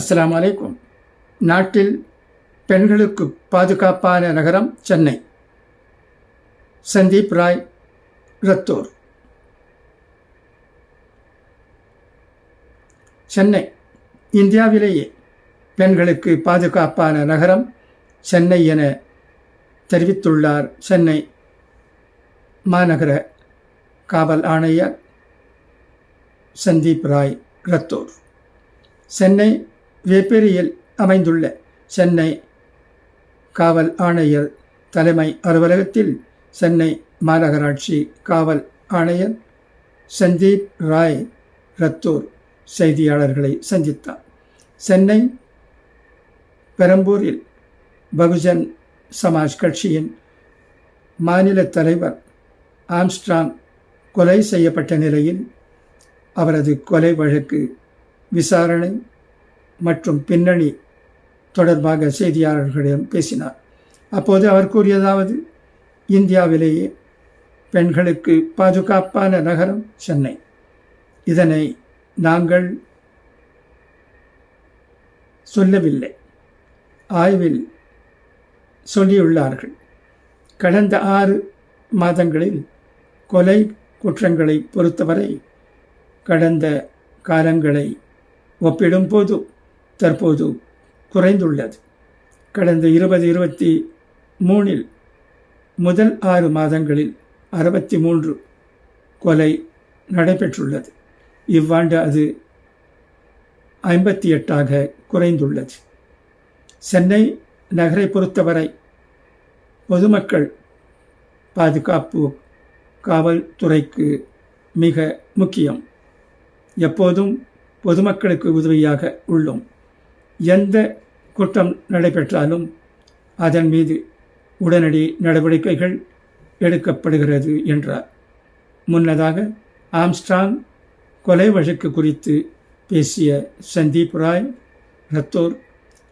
அஸ்லாம் வலைக்கும் நாட்டில் பெண்களுக்கு பாதுகாப்பான நகரம் சென்னை. சந்தீப் ராய் ரத்தோர். சென்னை. இந்தியாவிலேயே பெண்களுக்கு பாதுகாப்பான நகரம் சென்னை என தெரிவித்துள்ளார் சென்னை மாநகர காவல் ஆணையர் சந்தீப் ராய் ரத்தோர். சென்னை வேப்பேரியில் அமைந்துள்ள சென்னை காவல் ஆணையர் தலைமை அலுவலகத்தில் சென்னை மாநகராட்சி காவல் ஆணையர் சந்தீப் ராய் ரத்தோர் செய்தியாளர்களை சந்தித்தார். சென்னை பெரம்பூரில் பகுஜன் சமாஜ் கட்சியின் மாநில தலைவர் ஆம்ஸ்ட்ராங் கொலை செய்யப்பட்ட நிலையில் அவரது கொலை வழக்கு விசாரணை மற்றும் பின்னணி தொடர்பாக செய்தியாளர்களிடம் பேசினார். அப்போது அவர் கூறியதாவது இந்தியாவிலேயே பெண்களுக்கு பாதுகாப்பான நகரம் சென்னை. இதனை நாங்கள் சொல்லவில்லை. ஆய்வில் சொல்லியுள்ளார்கள். கடந்த ஆறு மாதங்களில் கொலை குற்றங்களை பொறுத்தவரை கடந்த காலங்களை ஒப்பிடும்போது தற்போது குறைந்துள்ளது. கடந்த இருபது இருபத்தி மூணில் முதல் ஆறு மாதங்களில் அறுபத்தி மூன்று கொலை நடைபெற்றுள்ளது. இவ்வாண்டு அது ஐம்பத்தி எட்டாக குறைந்துள்ளது. சென்னை நகரை பொறுத்தவரை பொதுமக்கள் பாதுகாப்பு காவல்துறைக்கு மிக முக்கியம். எப்போதும் பொதுமக்களுக்கு உதவியாக உள்ளோம். எந்த குற்றம் நடைபெற்றாலும் அதன் மீது உடனடி நடவடிக்கைகள் எடுக்கப்படுகிறது என்றார். முன்னதாக ஆம்ஸ்டாங் கொலை வழக்கு குறித்து பேசிய சந்தீப் ராய் ரத்தோர்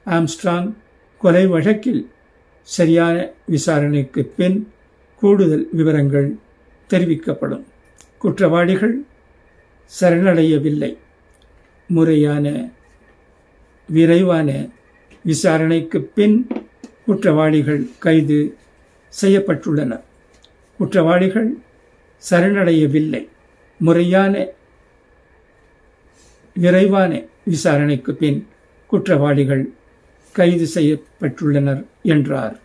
ஆம்ஸ்ட்ராங் கொலை வழக்கில் சரியான விசாரணைக்கு பின் கூடுதல் விவரங்கள் தெரிவிக்கப்படும். குற்றவாளிகள் சரணடையவில்லை. முறையான விரைவான விசாரணைக்கு பின் குற்றவாளிகள் கைது செய்யப்பட்டுள்ளனர் குற்றவாளிகள் சரணடையவில்லை. முறையான விரைவான விசாரணைக்கு பின் குற்றவாளிகள் கைது செய்யப்பட்டுள்ளனர் என்றார்.